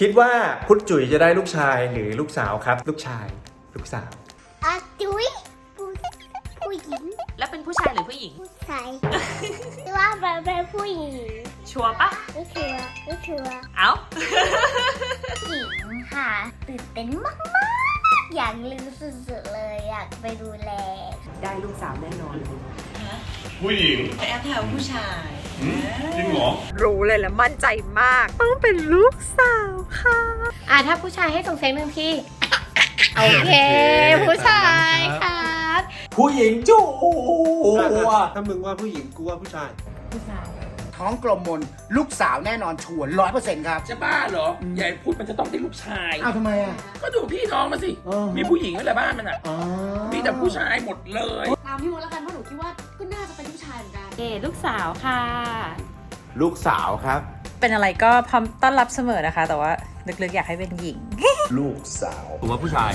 คิดว่าพุทธจุ๋ยจะได้ลูกชายหรือลูกสาวครับ ลูกชาย ลูกสาว อาจุ้ยผู้ผู้หญิงแล้วเป็นผู้ชายหรือผู้หญิง ผู้ชายว่าเป็นเป็นผู้หญิงชัวร์ปะไม่ชัวร์ไม่ชัวร์เอ้า หญิงค่ะตื่นเต้นมากๆ อยากลืมสุดๆเลยอยากไปดูแล ได้ลูกสาวแน่นอน ผู้หญิงแอบแถวผู้ชายหืม จริงเหรอ รู้เลยและมั่นใจมาก ต้องเป็นลูกสาวค่ะ อะถ้าผู้ชายให้ส่งเสียงหนึ่งที โอเค ผู้ชายครับผู้หญิงจู๋ถ้ามึงว่าผู้หญิงกูว่าผู้ชาย ท้องกลมมนลูกสาวแน่นอนชัวร้อยเปอร์เซ็นต์ครับ จะบ้าเหรอใหญ่พูดมันจะต้องได้ลูกชาย อ้าวทำไมอะ ก็ดูพี่น้องมาสิเออมีผู้หญิงอะไรบ้านมันอะอ๋อมีแต่ผู้ชายหมดเลยตามพี่มดแล้วกันเพราะหนูคิดว่าก็น่าจะเป็นผู้ชายเหมือนกันเอลูกสาวค่ะ ลูกสาวครับ เป็นอะไรก็พร้อมต้อนรับเสมอนะคะ แต่ว่าลึกๆอยากให้เป็นหญิง ลูกสาวผมว่าผู้ชาย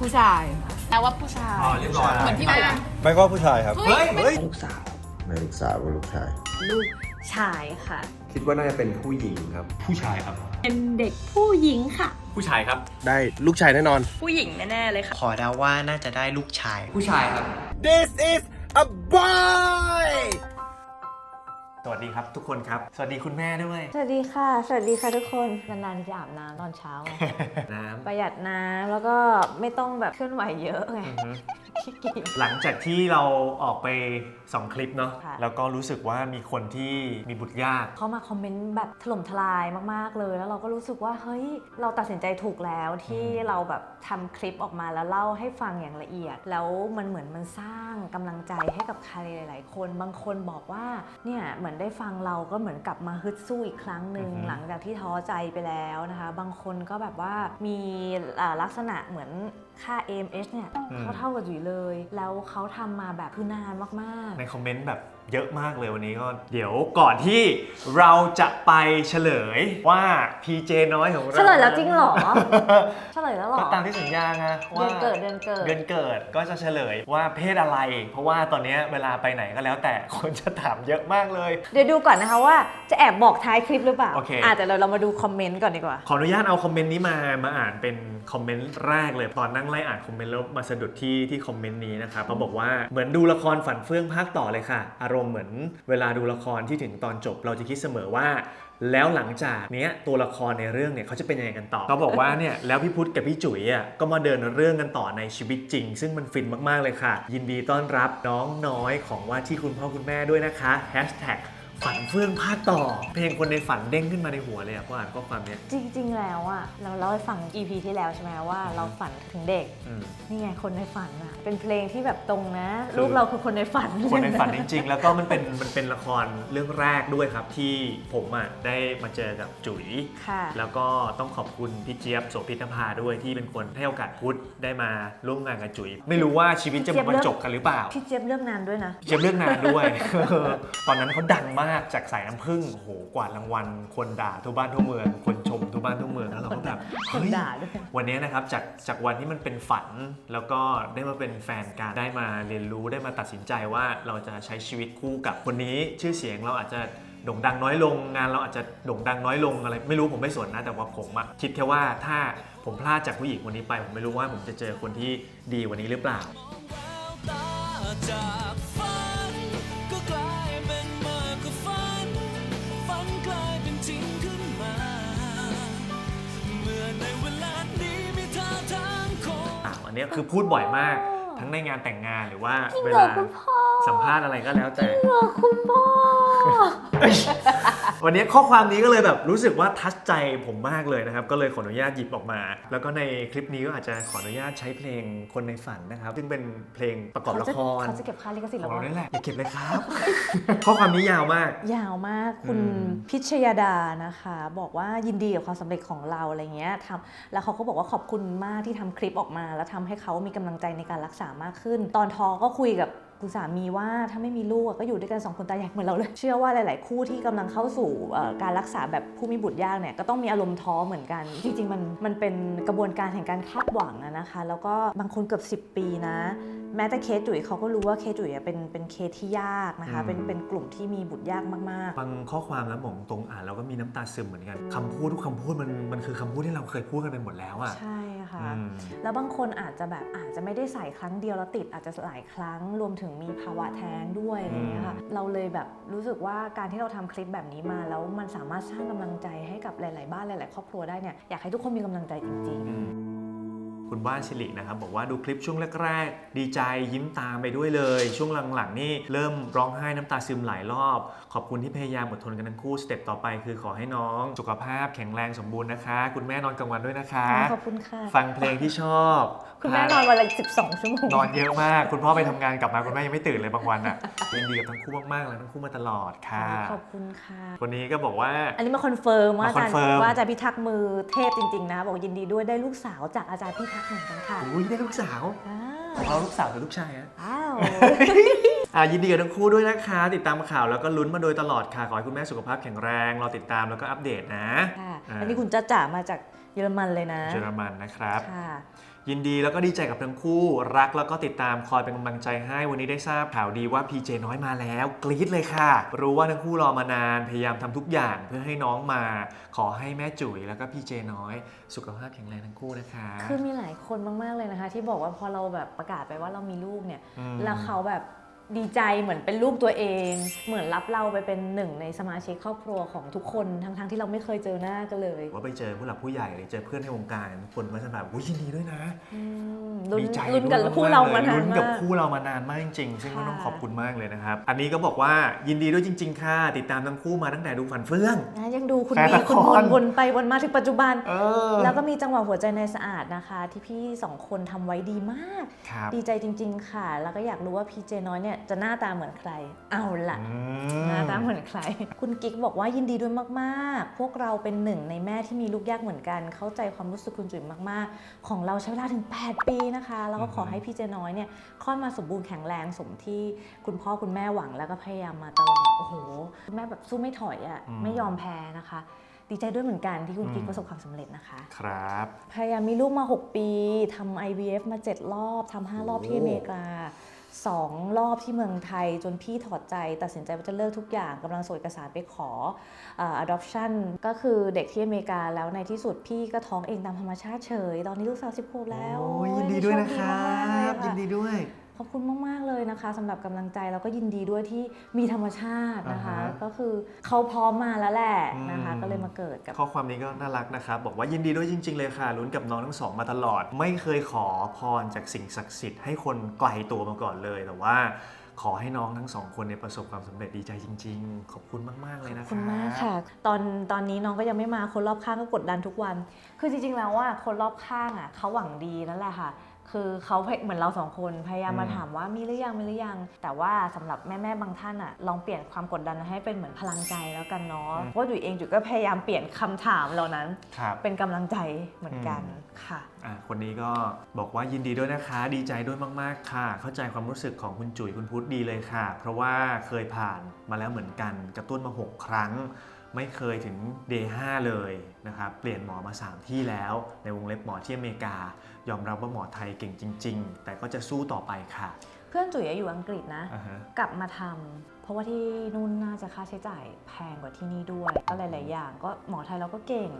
ผู้ชายแปลว่าผู้ชายอ๋อเรียบร้อยเหมือนพี่แม่ไม่ก็ผู้ชายครับเฮ้ยเฮ้ยลูกสาวไม่ลูกสาวก็ลูกชาย ลูกชายค่ะ คิดว่าน่าจะเป็นผู้หญิงครับ ผู้ชายครับ เป็นเด็กผู้หญิงค่ะ ผู้ชายครับ ได้ลูกชายแน่นอน ผู้หญิงแน่ๆเลยค่ะ ขอเดาว่าน่าจะได้ลูกชาย ผู้ชายครับ This is a boy สวัสดีครับทุกคนครับ สวัสดีคุณแม่ด้วย สวัสดีค่ะ สวัสดีค่ะทุกคน นานๆที่จะอาบน้ำตอนเช้าไงน้ประหยัดน้ำแล้วก็ไม่ต้องแบบเคลื่อนไหวเยอะไงำอือฮึ ขี้เกียจ หลังจากที่เราออกไป 2 คลิปเนาะค่ะ แล้วก็รู้สึกว่ามีคนที่มีบุตรยาก เขามาคอมเมนต์แบบถล่มทลายมาก ๆ เลย แล้วเราก็รู้สึกว่าเฮ้ย เราตัดสินใจถูกแล้วที่เราแบบทำคลิปออกมาแล้วเล่าให้ฟังอย่างละเอียด แล้วมันเหมือนมันสร้างกำลังใจให้กับใครหลาย ๆ คน บางคนบอกว่าเนี่ยเหมือนได้ฟังเราก็เหมือนกลับมาฮึดสู้อีกครั้งหนึ่งอือฮึ หลังจากที่ท้อใจไปแล้วนะคะ บางคนก็แบบว่ามีอ่าลักษณะเหมือนค่า AMH เนี่ยเขาเท่ากับจุ๋ยเลย แล้วเขาทำมาแบบคือนานมากๆ ในคอมเมนต์แบบ เยอะมากเลยวันนี้ก็เดี๋ยวก่อนที่เราจะไปเฉลยว่า PJ น้อยของเราเฉลยแล้วจริงเหรอ เฉลยแล้วเหรอ ก็ตามที่สัญญาไงเดืว่าอนเกิดเดือนเกิดเดือนเกิดก็จะเฉลยว่าเพศอะไร เพราะว่าตอนเนี้ยเวลาไปไหนก็แล้วแต่คนจะถามเยอะมากเลย เดี๋ยวดูก่อนนะคะว่าจะแอบบอกท้ายคลิปหรือเปล่าโอเคอะแต่เราเรามาดูคอมเมนต์ก่อนดีกว่า ขออนุญาตเอาคอมเมนต์นี้มามาอ่านเป็นคอมเมนต์แรกเลยตอนนั่งไล่อ่านคอมเมนต์แล้วมาสะดุดที่ที่คอมเมนต์นี้นะครับเขาบอกว่าเหมือนดูละครฝันเฟื่องภาคต่อเลยค่ะอารมณ์เหมือนเวลาดูละครที่ถึงตอนจบ เราจะคิดเสมอว่า แล้วหลังจากเนี้ยตัวละครในเรื่องเนี่ยเขาจะเป็นยังไงกันต่อเขาบอกว่าเนี่ยแล้วพี่พุทธกับพี่จุ๋ยอะก็มาเดินเรื่องกันต่อในชีวิตจริง ซึ่งมันฟินมากๆเลยค่ะ ยินดีต้อนรับน้องน้อยของว่าที่คุณพ่อคุณแม่ด้วยนะคะ ฝันเฟื่องภาคต่อ เพลงคนในฝันเด้งขึ้นมาในหัวเลยอะพออ่านข้อความเนี้ย จริง ๆ แล้วอะเราเล่าให้ฟัง EP ที่แล้วใช่ไหมว่าเราฝันถึงเด็ก อืม นี่ไงคนในฝันอะ เป็นเพลงที่แบบตรงนะ คือ ลูกเราคือคนในฝันคนในฝันจริง ๆ แล้วก็มันเป็นมันเป็นละครเรื่องแรกด้วยครับ ที่ผมอะได้มาเจอกับจุ๋ย ค่ะ แล้วก็ต้องขอบคุณพี่เจี๊ยบโสภิตนภาด้วยที่เป็นคนให้โอกาสพุทธได้มาร่วมงานกับจุ๋ย ไม่รู้ว่าชีวิตจะพี่เจี๊ยบมาเลือกจบกันหรือเปล่า พี่เจี๊ยบเลือกนานด้วยนะ เจี๊ยบเรื่องนานด้วย ตอนนั้นเขาดังมากจากสายน้ำผึ้งโอ้โหกวาดรางวัลคนด่าทั่วบ้านทั่วเมืองคนชมทั่วบ้านทั่วเมืองแล้วเราก็แบบคนเฮ้ย ด่าด้วย วันนี้นะครับจากจากวันที่มันเป็นฝันแล้วก็ได้มาเป็นแฟนกันได้มาเรียนรู้ได้มาตัดสินใจว่าเราจะใช้ชีวิตคู่กับคนนี้ชื่อเสียงเราอาจจะโด่งดังน้อยลงงานเราอาจจะโด่งดังน้อยลงอะไรไม่รู้ผมไม่สนนะแต่ว่าผมอะคิดแค่ว่าถ้าผมพลาดจากผู้หญิงคนนี้ไป ผมไม่รู้ว่าผมจะเจอคนที่ดีกว่านี้หรือเปล่า จาก เนี้ยคือพูดบ่อยมาก ทั้งในงานแต่งงานหรือว่าเวเหรอลาคุณพ่อสัมภาษณ์อะไรก็แล้วแต่เหรอคุณพ่อ วันนี้ข้อความนี้ก็เลยแบบรู้สึกว่าทัชใจผมมากเลยนะครับ ก็เลยขออนุญาตหยิบออกมา แล้วก็ในคลิปนี้ก็อาจจะขออนุญาตใช้เพลงคนในฝันนะครับ ซึ่งเป็นเพลงประกอบละครเขาจะเก็บค่าลิขสิทธิ์ขแล้อวงเราวะนี่แหละอย่าเก็บเลยครับ ข้อความนี้ยาวมาก ยาวมากคุณอืม พิชยาดานะคะ บอกว่ายินดีกับความสำเร็จของเราอะไรเงี้ยทำแล้วเขาก็บอกว่าขอบคุณมากที่ทำคลิปออกมา แล้วทำให้เขามีกำลังใจในการรักษามากขึ้น ตอนท้องก็คุยกับ คุณสามีว่าถ้าไม่มีลูกก็อยู่ด้วยกันสองคนตายายเหมือนเราเลย เชื่อว่าหลาย ๆ คู่ที่กำลังเข้าสู่การรักษาแบบผู้มีบุตรยากเนี่ยก็ต้องมีอารมณ์ท้อเหมือนกัน จริง ๆ มันมันเป็นกระบวนการแห่งการคาดหวังนะคะ แล้วก็บางคนเกือบ 10 ปีนะ แม้แต่เคสจุ๋ยเขาก็รู้ว่าเคสจุ๋ยอะเป็นเป็นเคสที่ยากนะคะอืมเป็นเป็นกลุ่มที่มีบุตรยากมากฟังข้อความแล้วหมองตรงอ่านเราก็มีน้ำตาซึมเหมือนกันคำพูดทุกคำพูดมันมันคือคำพูดที่เราเคยพูดกันไปหมดแล้วอะๆใช่ค่ะอืมแล้วบางคนอาจจะแบบอาจจะไม่ได้ใส่ครั้งเดียวแล้วติดอาจจะหลายครั้งรวมถึงมีภาวะแท้งด้วยอะไรอย่างเงี้ยค่ะเราเลยแบบรู้สึกว่าการที่เราทำคลิปแบบนี้มา แล้วมันสามารถสร้างกำลังใจให้กับหลาย ๆ บ้านหลาย ๆ ครอบครัวได้เนี่ยอยากให้ทุกคนมีกำลังใจจริง ๆ คุณบ้านชิลินะครับบอกว่าดูคลิปช่วงแรกๆ ดีใจยิ้มตามไปด้วยเลย ช่วงหลังๆ นี่เริ่มร้องไห้น้ำตาซึมหลายรอบ ขอบคุณที่พยายามอดทนกันทั้งคู่สเต็ปต่อไปคือขอให้น้อง สุขภาพแข็งแรงสมบูรณ์นะคะ คุณแม่นอนกลางวันด้วยนะคะ ขอบคุณค่ะ ฟังเพลงที่ชอบ คุณแม่นอนวันละ12 ชั่วโมงนอนเยอะมาก คุณพ่อไปทำงานกลับมาคุณแม่ยังไม่ตื่นเลยบางวันอะยินดีกับทั้งคู่มากๆเลยทั้งคู่มาตลอดค่ะขอบคุณค่ะคนนี้ก็บอกว่า อันนี้มาคอนเฟิร์มว่ามาอาจารย์คอนเฟิร์มว่าอาจารย์พิทักษ์มือเทพจริงๆนะบอกยินดีด้วยได้ลูกสาวจากอาจารย์พิทักษ์เหมือนกันค่ะอุ้ยได้ลูกสาวอ้าของเราลูกสาวหรือลูกชายอะอ้าว อะยินดีกับทั้งคู่ด้วยนะคะ ติดตามข่าวแล้วก็ลุ้นมาโดยตลอดค่ะ ขอให้คุณแม่สุขภาพแข็งแรงรอติดตามแล้วก็อัปเดตนะค่ะอ่าอันนี้คุณจ้าจ๋ามาจากเยอรมันเลยนะเยอรมันนะครับ ค่ะ ยินดีแล้วก็ดีใจกับทั้งคู่รักแล้วก็ติดตามคอยเป็นกำลังใจให้วันนี้ได้ทราบข่าวดีว่าพีเจน้อยมาแล้ว กรี๊ดเลยค่ะ รู้ว่าทั้งคู่รอมานานพยายามทำทุกอย่างเพื่อให้น้องมา ขอให้แม่จุ๋ยแล้วก็พีเจน้อย สุขภาพแข็งแรงทั้งคู่นะคะ คือมีหลายคนมากๆเลยนะคะ ที่บอกว่าพอเราแบบประกาศไปว่าเรามีลูกเนี่ยอืมแล้วเขาแบบ ดีใจเหมือนเป็นลูกตัวเอง เหมือนรับเราไปเป็นหนึ่งในสมาชิกครอบครัวของทุกคนทั้งๆที่เราไม่เคยเจอหน้ากันเลย ว่าไปเจอผู้หลักผู้ใหญ่หรือเจอเพื่อนในวงการทุกคนก็จะแบบอุ๊ยยินดีด้วยนะอืม ลุ้นดีใจลุ้นกับด้วยคู่เราๆมาลยนานลุ้นกับมากคู่เรามานานมากจริงๆ ซึ่งก็ค่ะ ต้องขอบคุณมากเลยนะครับ อันนี้ก็บอกว่ายินดีด้วยจริง ๆ ค่ะ ติดตามทั้งคู่มาตั้งแต่ดูฝันเฟื่อง นะยังดูคุณแฟนบีละครคุณวนวนไปวนมาถึงปัจจุบัน เออแล้วก็มีจังหวะหัวใจในสะอาดนะคะ ที่พี่สองคนทำไว้ดีมาก ครับดีใจจริง ๆ ค่ะ แล้วก็อยากรู้ว่าพีเจน้อยเนี่ยจะหน้าตาเหมือนใคร เอาล่ะ อืหน้าตาเหมือนใคร คุณกิ๊กบอกว่ายินดีด้วยมากๆ พวกเราเป็นหนึ่งในแม่ที่มีลูกยากเหมือนกัน เข้าใจความรู้สึกคุณจุ๋ยมากๆ ของเราใช้เวลาถึง 8 ปีนะคะ แล้วก็ขอให้พี่เจน้อยเนี่ยคลอดมาสมบูรณ์แข็งแรงสมที่คุณพ่อคุณแม่หวังแล้วก็พยายามมาตลอด โอ้โหคุณแม่แบบสู้ไม่ถอยอะ่ะอืมไม่ยอมแพ้นะคะ ดีใจด้วยเหมือนกันที่คุณกิ๊กอืมประสบความสำเร็จนะคะ ครับ พยายามมีลูกมา 6 ปีทำ IVF มา 7 รอบทำ5รอบที่อเมริกา 2รอบที่เมืองไทยจนพี่ถอดใจ ตัดสินใจว่าจะเลิกทุกอย่างกำลังส่งเอกสารไปขอเอ่อ adoption ก็คือเด็กที่อเมริกาแล้วในที่สุดพี่ก็ท้องเองตามธรรมชาติเฉย ตอนนี้ลูกสาว10ขวบแล้วโอ้ยยินดีด้วยนะครัโชดีมากๆเลยบค่ะยินดีด้วย ขอบคุณมาก ๆ เลยนะคะสำหรับกำลังใจแล้วก็ยินดีด้วยที่มีธรรมชาตินะคะอ่าฮะก็คือเขาพร้อมมาแล้วแหละนะคะอืมก็เลยมาเกิดกับข้อความนี้ก็น่ารักนะครับ บอกว่ายินดีด้วยจริง ๆ เลยค่ะลุ้นกับน้องทั้งสองมาตลอด ไม่เคยขอพรจากสิ่งศักดิ์สิทธิ์ให้คนไกลตัวมาก่อนเลยแต่ว่าขอให้น้องทั้งสองคนเนี่ยประสบความสำเร็จดีใจจริง ๆ ขอบคุณมาก ๆ เลยนะขคอบคุณรับมากค่ะ ตอนตอนนี้น้องก็ยังไม่มาคนรอบข้างก็กดดันทุกวัน คือจริง ๆ แล้วว่าคนรอบข้างอะเขาหวังดีนั่นแหละค่ะ คือเขาเหมือนเราสองคนพยายามมาอืมถามว่ามีหรือยังมีหรือยัง แต่ว่าสำหรับแม่ๆบางท่านอะลองเปลี่ยนความกดดันให้เป็นเหมือนพลังใจแล้วกันเนาะเพราะจุ๋ยเองจุ๋ยก็พยายามเปลี่ยนคำถามเหล่านั้นครับเป็นกำลังใจเหมือนกันอืมค่ะอะคนนี้ก็บอกว่ายินดีด้วยนะคะ ดีใจด้วยมาก ๆ ค่ะ เข้าใจความรู้สึกของคุณจุ๋ยคุณพุทธดีเลยค่ะ เพราะว่าเคยผ่านมาแล้วเหมือนกันกระตุ้นมา 6 ครั้ง ไม่เคยถึง day 5เลยนะครับ เปลี่ยนหมอมา 3 ที่แล้วในวงเล็บหมอที่อเมริกา ยอมรับว่าหมอไทยเก่งจริง ๆ แต่ก็จะสู้ต่อไปค่ะ เพื่อนจุ๋ยอยู่อังกฤษนะ อ่าฮะ กลับมาทำเพราะว่าที่นู่นน่าจะค่าใช้จ่ายแพงกว่าที่นี่ด้วย ก็หลาย ๆ อย่าง ก็หมอไทยเราก็เก่ง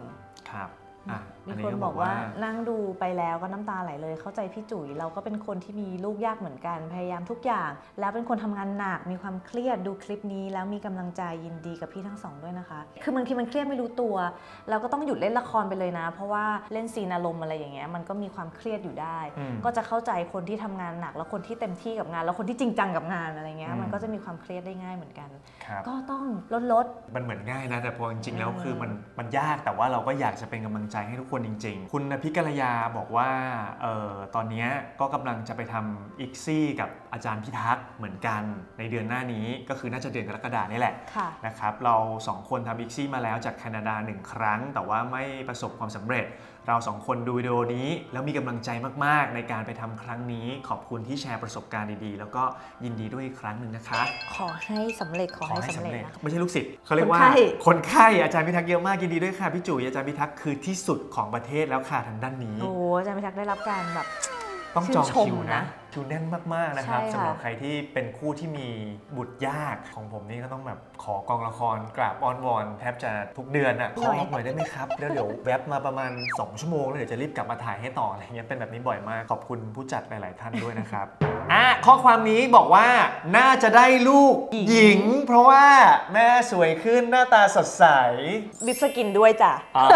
ครับ อะมีอันนี้คนก็บอกว่านั่งดูไปแล้วก็น้ำตาไหลเลย เข้าใจพี่จุ๋ยเราก็เป็นคนที่มีลูกยากเหมือนกันพยายามทุกอย่าง แล้วเป็นคนทำงานหนักมีความเครียดดูคลิปนี้ แล้วมีกำลังใจยินดีกับพี่ทั้งสองด้วยนะคะ คือบางทีมันเครียดไม่รู้ตัว เราก็ต้องหยุดเล่นละครไปเลยนะ เพราะว่าเล่นซีนอารมณ์อะไรอย่างเงี้ยมันก็มีความเครียดอยู่ได้อืมก็จะเข้าใจคนที่ทำงานหนัก แล้วคนที่เต็มที่กับงาน แล้วคนที่จริงจังกับงานอะไรเงี้ยอืมมันก็จะมีความเครียดได้ง่ายเหมือนกันครับก็ต้องลดลดมันเหมือนง่ายนะแต่พอจริงๆแล้วเออคือมันมันยากแต่ว่าเราก็อยากจะเป็นกำลังใจให้ทุกคนจริง ๆ คุณพิกัลยาบอกว่าเอ่อตอนเนี้ยก็กำลังจะไปทำอีกซี่กับอาจารย์พิทักษ์เหมือนกันในเดือนหน้านี้ก็คือน่าจะเดือนกรกฎานี่แหละค่ะนะครับเราสองคนทำอีกซี่มาแล้วจากแคนาดาหนึ่งครั้ง แต่ว่าไม่ประสบความสำเร็จ เราสองคนดูวิดีโอนี้ แล้วมีกำลังใจมากๆ ในการไปทำครั้งนี้ ขอบคุณที่แชร์ประสบการณ์ดีๆ แล้วก็ยินดีด้วยอีกครั้งหนึ่งนะคะ ขอให้สำเร็จขอให้สำเร็จนะ ไม่ใช่ลูกศิษย์เขาเรียกว่า คนไข้ คนไข้อาจารย์พิทักษ์เยอะมากยินดีด้วยค่ะพี่จุ๋ยอาจารย์พิทักษ์คือที่สุดของประเทศแล้วค่ะทางด้านนี้ โอ้อาจารย์พิทักษ์ได้รับการแบบต้องจองชื่นชมคิวนะ นะ คิวแน่นมากๆนะครับใช่ค่ะ สำหรับใครที่เป็นคู่ที่มีบุตรยากของผมนี่ก็ต้องแบบขอกองละครกราบอ้อนวอนแทบจะทุกเดือนอะขอหน่อยได้ไหมครับแล้วเดี๋ยวแวบมาประมาณ 2 ชั่วโมงแล้วเดี๋ยวจะรีบกลับมาถ่ายให้ต่ออะไรเงี้ยเป็นแบบนี้บ่อยมากขอบคุณผู้จัดหลาย ๆ ท่านด้วยนะครับอะข้อความนี้บอกว่าน่าจะได้ลูกหญิง เพราะว่าแม่สวยขึ้นหน้าตาสดใสบิสกินด้วยจ้ะ อ่า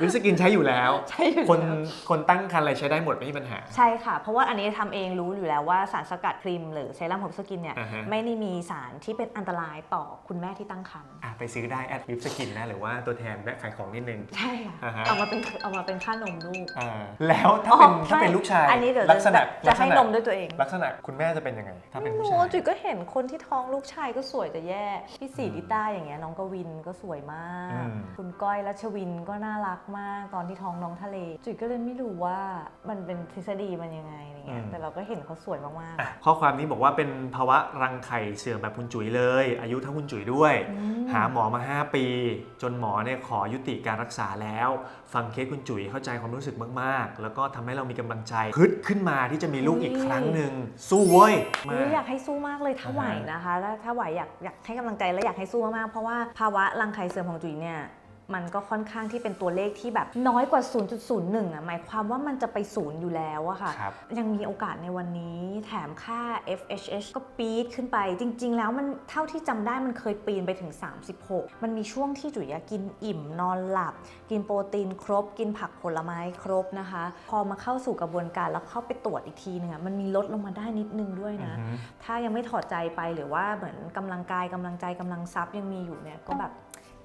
วิสกินใช้อยู่แล้ว ใช้อยู่แล้ว คนคนตั้งครรภ์อะไรใช้ได้หมดไม่มีปัญหา ใช่ค่ะ เพราะว่าอันนี้ทำเองรู้อยู่แล้วว่าสารสกัดครีมหรือเซรั่มของสกินเนี่ยอ่าฮะไม่ได้มีสารที่เป็นอันตรายต่อคุณแม่ที่ตั้งครรภ์อะไปซื้อได้แอดวิปสกินนะหรือว่าตัวแทนแวะขายของนิดนึง ใช่ค่ะอ่าฮะเอามาเป็นเอามาเป็นค่านมลูกอ่าแล้วถ้าเป็นอ๋อถ้าเป็นใช่ลูกชายอันนี้เดี๋ยวลักษณะจะให้ลักษณนมด้วยตัวเอง ลักษณะคุณแม่จะเป็นยังไง ถ้าเป็นไม่ผู้รู้ชายจุ๋ยก็เห็นคนที่ท้องลูกชายก็สวยแต่แย่พี่สีดิต้าอย่างเงี้ยน้องกวินก็สวยมากอืมคุณก้อยรัชวินก็น่ารักมากตอนที่ท้องน้องทะเล จุ๋ยก็เลยไม่รู้ว่ามันเป็นทฤษฎีมันยังไงอะไรเงี้ยแต่เราก็เห็นเขาสวยมากๆอะอะข้อความนี้บอกว่าเป็นภาวะรังไข่เสื่อมแบบคุณจุ๋ยเลย อายุเท่าคุณจุ๋ยด้วยอืมหาหมอมา 5 ปี จนหมอเนี่ยขอยุติการรักษาแล้ว ฟังเคสคุณจุ๋ยเข้าใจความรู้สึกมาก ๆ แล้วก็ทำให้เรามีกำลังใจฮึดขึ้นมาที่จะมีลูกอีกครั้งหนึ่งสู้เว้ยมาอุ๊ยอยากให้สู้มากเลยถ้าอ่าฮะไหวนะคะแล้วถ้าไหวอยากอยากให้กำลังใจและอยากให้สู้มากๆเพราะว่าภาวะรังไข่เสื่อมของจุ๋ยเนี่ย มันก็ค่อนข้างที่เป็นตัวเลขที่แบบน้อยกว่า 0.01อะหมายความว่ามันจะไปศูนย์อยู่แล้วอะค่ะ ครับ ยังมีโอกาสในวันนี้แถมค่า FHH ก็ปี๊ดขึ้นไป จริง ๆ แล้วมันเท่าที่จำได้มันเคยปีนไปถึง 36 มันมีช่วงที่จุ๋ยอะกินอิ่มนอนหลับ กินโปรตีนครบ กินผักผลไม้ครบนะคะ พอมาเข้าสู่กระบวนการแล้วเข้าไปตรวจอีกทีนึงอะมันมีลดลงมาได้นิดนึงด้วยนะ อือฮึถ้ายังไม่ถอดใจไปหรือว่าเหมือนกำลังกายกำลังใจกำลังทรัพย์ยังมีอยู่เนี่ยก็แบบ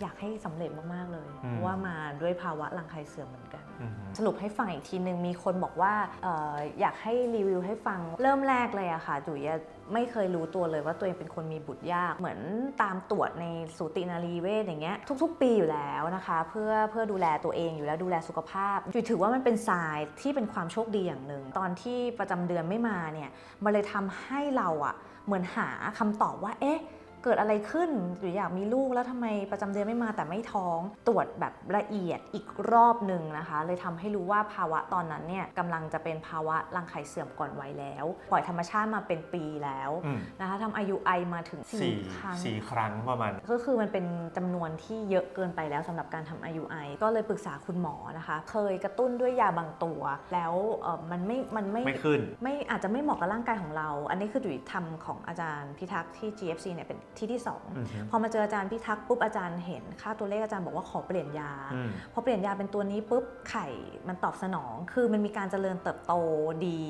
อยากให้สำเร็จมาก ๆ เลยอืมเพราะว่ามาด้วยภาวะรังไข่เสื่อมเหมือนกันอือฮึสรุปให้ฟังอีกทีหนึ่งมีคนบอกว่าเอออยากให้รีวิวให้ฟังเริ่มแรกเลยอะค่ะจุ๋ยอะไม่เคยรู้ตัวเลยว่าตัวเองเป็นคนมีบุตรยาก เหมือนตามตรวจในสูตินารีเวชอย่างเงี้ยทุก ๆ ปีอยู่แล้วนะคะ เพื่อเพื่อดูแลตัวเองอยู่แล้วดูแลสุขภาพจุ๋ยถือว่ามันเป็นทรายที่เป็นความโชคดีอย่างหนึ่งตอนที่ประจำเดือนไม่มาเนี่ยมันเลยทำให้เราอะเหมือนหาคำตอบว่าเอ๊ะ เกิดอะไรขึ้นหรืออยากมีลูกแล้วทำไมประจำเดือนไม่มาแต่ไม่ท้องตรวจแบบละเอียดอีกรอบหนึ่งนะคะ เลยทำให้รู้ว่าภาวะตอนนั้นเนี่ยกำลังจะเป็นภาวะรังไข่เสื่อมก่อนวัยแล้ว ปล่อยธรรมชาติมาเป็นปีแล้วอืมนะคะทำอายุไอมาถึงสี่4ครั้งสี่ครั้งประมาณก็คือมันเป็นจำนวนที่เยอะเกินไปแล้วสำหรับการทำ IUI ก็เลยปรึกษาคุณหมอนะคะ เคยกระตุ้นด้วยยาบางตัว แล้วเอ่อมันไม่มันไม่ไม่ขึ้น ไม่อาจจะไม่เหมาะกับร่างกายของเรา อันนี้คือดุยทำของอาจารย์พิทักษ์ที่ GFC เนี่ยเป็นที่ที่อือฮึ2พอมาเจออาจารย์พิทักษ์ปุ๊บอาจารย์เห็น ค่าตัวเลขอาจารย์บอกว่าขอเปลี่ยนยาอืมพอเปลี่ยนยาเป็นตัวนี้ปุ๊บไข่มันตอบสนอง คือมันมีการเจริญเติบโตดี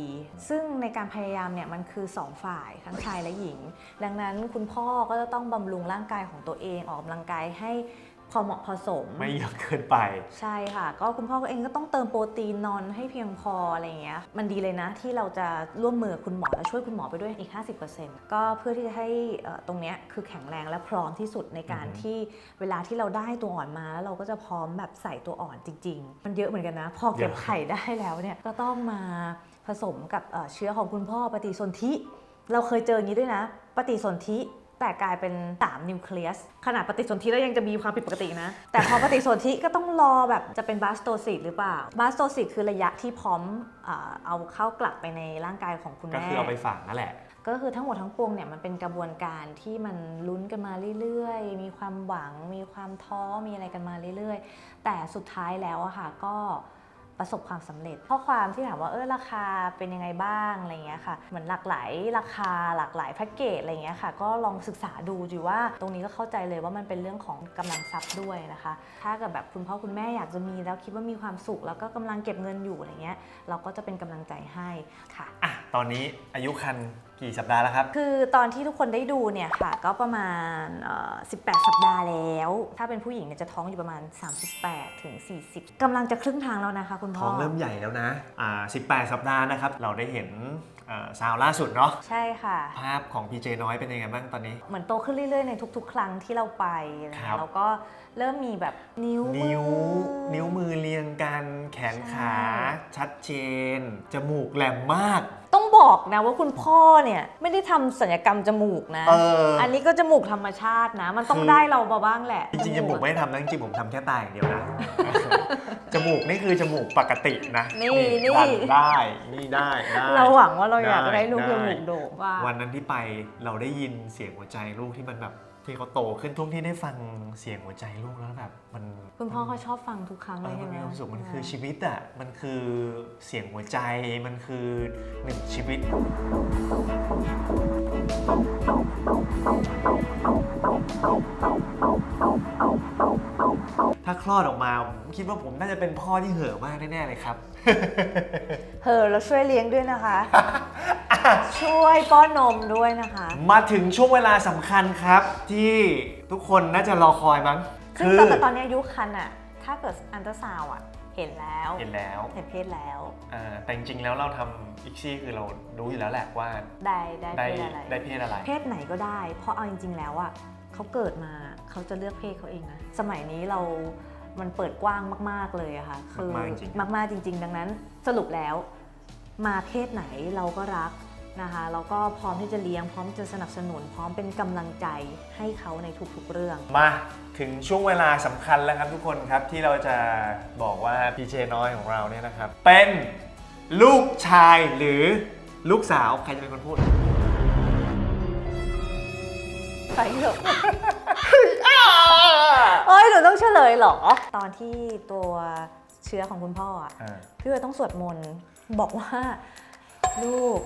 ซึ่งในการพยายามเนี่ยมันคือสองฝ่ายทั้งชายและหญิง ดังนั้นคุณพ่อก็จะต้องบำรุงร่างกายของตัวเองออกกำลังกายให้ พอเหมาะพอสม ไม่เยอะเกินไป ใช่ค่ะ ก็คุณพ่อเองก็ต้องเติมโปรตีนนอนให้เพียงพออะไรอย่างเงี้ย มันดีเลยนะที่เราจะร่วมมือกับคุณหมอและช่วยคุณหมอไปด้วยอีก 50%ก็เพื่อที่จะให้เอ่อตรงเนี้ยคือแข็งแรงและพร้อมที่สุดในการอือฮึที่เวลาที่เราได้ตัวอ่อนมาแล้วเราก็จะพร้อมแบบใส่ตัวอ่อนจริง ๆ มันเยอะเหมือนกันนะ พอเก็บไข่ได้แล้วเนี่ยก็ต้องมาผสมกับเอ่อเชื้อของคุณพ่อปฏิสนธิเราเคยเจออย่างนี้ด้วยนะ ปฏิสนธิ แต่กลายเป็น 3 นิวเคลียสขนาดปฏิสนธิแล้วยังจะมีความผิดปกตินะ แต่พอปฏิสนธิก็ต้องรอแบบจะเป็นบาสโตซิสหรือเปล่าบาสโตซิสคือระยะที่พร้อมอาเอาเข้ากลับไปในร่างกายของคุณก็แม่คือเอาไปฝากนั่นแหละก็คือทั้งหมดทั้งปวงเนี่ยมันเป็นกระบวนการที่มันลุ้นกันมาเรื่อยๆ มีความหวัง มีความท้อ มีอะไรกันมาเรื่อยๆ แต่สุดท้ายแล้วอะค่ะก็ ประสบความสำเร็จ ข้อความที่ถามว่าเออราคาเป็นยังไงบ้างอะไรเงี้ยค่ะเหมือนหลากหลายราคาหลากหลายแพ็กเกจอะไรเงี้ยค่ะ ก็ลองศึกษาดูดูว่า ตรงนี้ก็เข้าใจเลยว่ามันเป็นเรื่องของกำลังทรัพย์ด้วยนะคะ ถ้าเกิดแบบคุณพ่อคุณแม่อยากจะมีแล้วคิดว่ามีความสุข แล้วก็กำลังเก็บเงินอยู่อะไรเงี้ยเราก็จะเป็นกำลังใจให้ค่ะอะ ตอนนี้อายุคันกี่สัปดาห์แล้วครับ คือตอนที่ทุกคนได้ดูเนี่ยค่ะ ก็ประมาณเอ่อ18 สัปดาห์แล้ว ถ้าเป็นผู้หญิงเนี่ยจะท้องอยู่ประมาณ 38ถึง40กำลังจะครึ่งทางแล้วนะคะ คุณพ่ท้อองเริ่มใหญ่แล้วนะอ่า18 สัปดาห์นะครับ เราได้เห็นอ่าซาวล่าสุดเนาะ ใช่ค่ะ ภาพของพีเจน้อยเป็นยังไงบ้างตอนนี้ เหมือนโตขึ้นเรื่อยๆ ในทุก ๆ ครั้งที่เราไปอะไรครัเงี้บ ยแล้วก็เริ่มมีแบบนิ้วนิ้ว มือ นิ้วมือเรียงกัน แขนขาใช่ชัดเจน จมูกแหลมมาก ต้องบอกนะว่าคุณพ่อเนี่ยไม่ได้ทำศัลยกรรมจมูกนะ เอออันนี้ก็จมูกธรรมชาตินะ มันต้องคือได้เรามาบ้างแหละจริงๆจมูกไม่ได้ทำนะจริงๆผมทำแค่ตาอย่างเดียวนะ จมูกนี่คือจมูกปกตินะนี่นี่ ดัได้นี่ได้ได้เราหวังว่าเราอยากได้ได้ลูกจได้มูกโด่งว่า วันนั้นที่ไปเราได้ยินเสียงหัวใจลูกที่มันแบบ ที่เขาโตขึ้นทุกที่ได้ฟังเสียงหัวใจลูกแล้วแบบมันคุณพ่อเขาชอบฟังทุกครั้งเอเลยอใช่มันไหมมีความสุขมันคือชีวิตอะมันคือเสียงหัวใจมันคือหนึ่งชีวิต ถ้าคลอดออกมาผมคิดว่าผมน่าจะเป็นพ่อที่เห่อะมากแน่ๆเลยครับ เฮอเราช่วยเลี้ยงด้วยนะคะ ช่วยป้อนนมด้วยนะคะ มาถึงช่วงเวลาสำคัญครับ ที่ทุกคนน่าจะรอคอยมั้งซึ่งคือตั้งแต่ตอนนี้อายุคันอะถ้าเกิดอันตราซาวอะเห็นแล้วเห็นแล้วเห็นเพศแล้วอ่าแต่จริงๆแล้วเราทำอีกซี่คือเรารู้อยู่แล้วแหละว่าได้ได้ได้เพศอะไร ได้เพศอะไร เพศไหนก็ได้ เพราะเอาจริง ๆ แล้วอะเขาเกิดมาเขาจะเลือกเพศเขาเองนะ สมัยนี้เรา มันเปิดกว้างมาก ๆ เลยอะค่ะ คือมากๆจริง มากๆจริง ๆ ดังนั้นสรุปแล้ว มาเพศไหนเราก็รัก นะคะแล้วก็พร้อมที่จะเลี้ยงพร้อมจะสนับสนุน พร้อมเป็นกำลังใจให้เขาในทุกๆเรื่อง มาถึงช่วงเวลาสำคัญแล้วครับทุกคนครับที่เราจะบอกว่าพีเจน้อยของเราเนี่ยนะครับ เป็นลูกชายหรือลูกสาวใครจะเป็นคนพูด ไปเถอะเอ้ยหนูต้องเฉลยเหรอ ตอนที่ตัวเชื้อของคุณพ่ออะ อ่า พี่เวย์ต้องสวดมนต์บอกว่า ลูก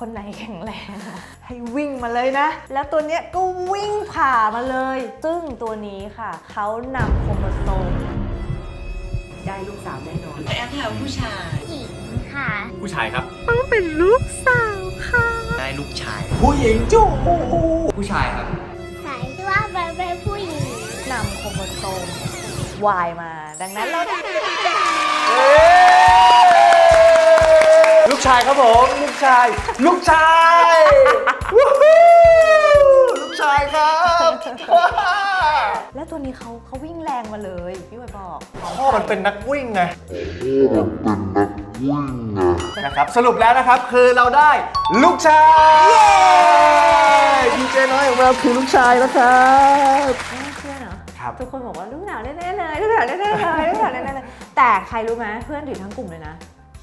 คนไหนแข็งแรงอะให้วิ่งมาเลยนะ แล้วตัวเนี้ยก็วิ่งผ่ามาเลย ซึ่งตัวนี้ค่ะ เขานำโครโมโซมได้ลูกสาวแน่นอนแอปแถวผู้ชายหญิงค่ะ ผู้ชายครับต้องเป็นลูกสาวค่ะ ได้ลูกชาย ผู้หญิงจู้ผู้ชายครับใส่ว่าเป็นเป็นผู้หญิงนำโครโมโซม Y มา ดังนั้นเราได้ลูกชายครับผมลูก ชาย ลูกชายวู้ฮู้ลูกชายครับแล้วตัวนี้เขาเขาวิ่งแรงมาเลยพี่เวย์บอกพ่อมันเป็นนักวิ่งไงนะครับสรุปแล้วนะครับคือเราได้ลูกชายพีเจน้อยของเราคือลูกชายนะครับ ไม่น่าเชื่อเนอะครับ ทุกคนบอกว่าลูกสาวแน่ๆเลยลูกสาวแน่ๆเลยลูกสาวแน่ๆเลยแต่ใครรู้ไหมเพื่อนถือทั้งกลุ่มเลยนะ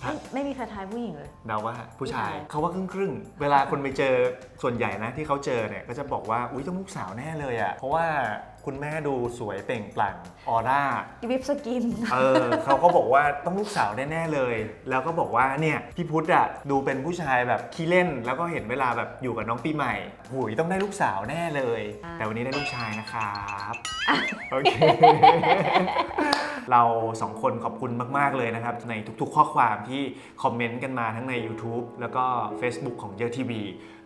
ไม่ไม่มีใครทายผู้หญิงเลย เดาว่าผู้ชายผู้ชายเขาว่าครึ่งครึ่งๆเวลาคนไปเจอส่วนใหญ่นะที่เขาเจอเนี่ยก็จะบอกว่าอุ้ยต้องลูกสาวแน่เลยอะ่ะเพราะว่าคุณแม่ดูสวยเปล่งปลั่งออร่าวิปสกินเออเขาก็บอกว่าต้องลูกสาวแน่ๆเลย แล้วก็บอกว่าเนี่ยพี่พุทธอะดูเป็นผู้ชายแบบขี้เล่น แล้วก็เห็นเวลาแบบอยู่กับน้องปีใหม่หุยต้องได้ลูกสาวแน่เลยอ่าแต่วันนี้ได้ลูกชายนะครับโอเค เราสองคนขอบคุณมาก ๆ เลยนะครับ ในทุกๆ ข้อความที่คอมเมนต์กันมาทั้งใน YouTube แล้วก็ Facebook ของเยอะทีวี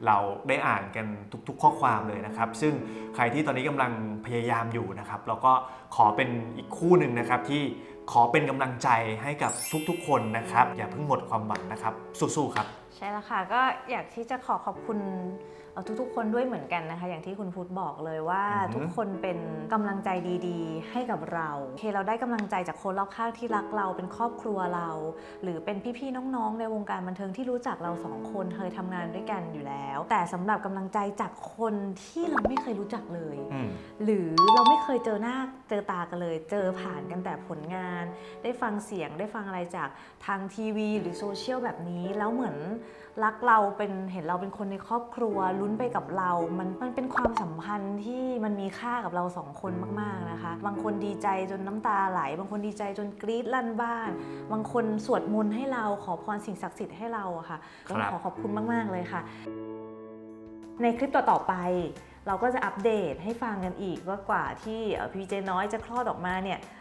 เราได้อ่านกันทุกๆ ข้อความเลยนะครับ ซึ่งใครที่ตอนนี้กำลังพยายามอยู่นะครับ เราก็ขอเป็นอีกคู่หนึ่งนะครับที่ขอเป็นกำลังใจให้กับทุกๆ คนนะครับ อย่าเพิ่งหมดความหวังนะครับ สู้ๆ ครับ ใช่แล้วค่ะก็อยากที่จะขอขอบคุณ ทุกๆ คนด้วยเหมือนกันนะคะ อย่างที่คุณพุทธบอกเลยว่าอือหือทุกคนเป็นกำลังใจดีๆ ให้กับเราโอเคเราได้กำลังใจจากคนรอบข้างที่รักเราเป็นครอบครัวเรา หรือเป็นพี่ๆน้องๆ ในวงการบันเทิงที่รู้จักเราสองคนเคยทำงานด้วยกันอยู่แล้ว แต่สำหรับกำลังใจจากคนที่เราไม่เคยรู้จักเลยอืมหรือเราไม่เคยเจอหน้าเจอตากันเลย เจอผ่านกันแต่ผลงาน ได้ฟังเสียงได้ฟังอะไรจากทางทีวี หรือโซเชียลแบบนี้แล้วเหมือนรักเราเป็นเห็นเราเป็นคนในครอบครัวลุ้นไปกับเรา มันมันเป็นความสัมพันธ์ที่มันมีค่ากับเราสองคนมากๆนะคะ บางคนดีใจจนน้ำตาไหล บางคนดีใจจนกรี๊ดลั่นบ้าน บางคนสวดมนต์ให้เราขอพรสิ่งศักดิ์สิทธิ์ให้เราอะค่ะต้องครับขอขอบคุณมาก ๆ เลยค่ะ ในคลิปต่อ ๆ ไปเราก็จะอัปเดตให้ฟังกันอีกว่ากว่าที่พีเจน้อยจะคลอดออกมาเนี่ยเอ่อ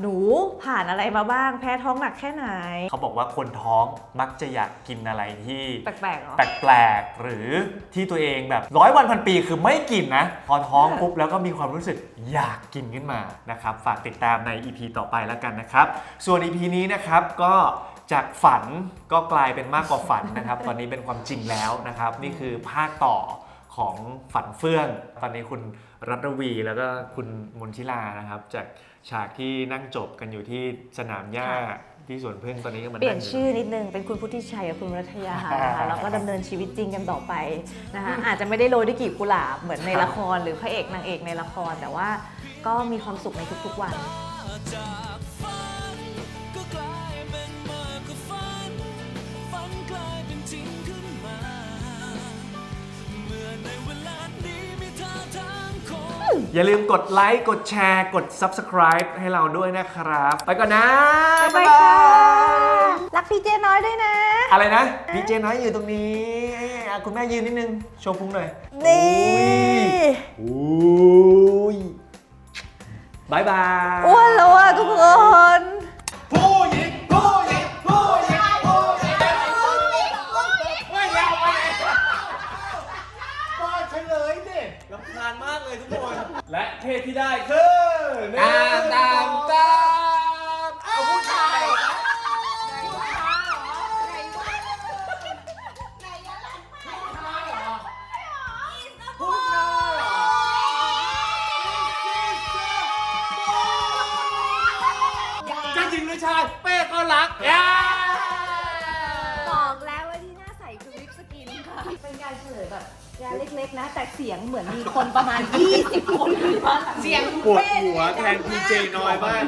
หนูผ่านอะไรมาบ้างแพ้ท้องหนักแค่ไหน เขาบอกว่าคนท้องมักจะอยากกินอะไรที่แปลกๆเหรอแปลกๆหรือที่ตัวเองแบบร้อยวันพันปีคือไม่กินนะ พอท้องปุ๊บแล้วก็มีความรู้สึกอยากกินขึ้นมานะครับ ฝากติดตามใน EP ต่อไปแล้วกันนะครับ ส่วน EP นี้นะครับก็จากฝันก็กลายเป็นมากกว่าฝันนะครับ ตอนนี้เป็นความจริงแล้วนะครับ นี่คือภาคต่อของฝันเฟื่อง ตอนนี้คุณรัตวีแล้วก็คุณมนชิลานะครับจากฉากที่นั่งจบกันอยู่ที่สนามหญ้าที่สวนพึ่งตอนนี้ก็มันเปลี่ยนชื่อนิดนึงเป็นคุณพุทธิชัยกับคุณรัตยานะคะแล้วก็ดำเนินชีวิตจริงกันต่อไปนะคะอาจจะไม่ได้โรยด้วยกลีบกุหลาบเหมือนในละครหรือพระเอกนางเอกในละคร แต่ว่าก็มีความสุขในทุกๆวันจากฝัน องอย่าลืมกดไลค์ กดแชร์ กด Subscribe ให้เราด้วยนะครับ ไปก่อนนะบ๊ายบายค่ะรักพี่เจน้อยด้วยนะ อะไรนะดีเจน้อยอยู่ตรงนี้อะคุณแม่ยืนนิดนึง โชว์พุงหน่อย นี่ โอ้ยบายบาย อ้วนแล้วอะทุกคน เพศที่ได้คือ เจน้อยบ้างตอนนี้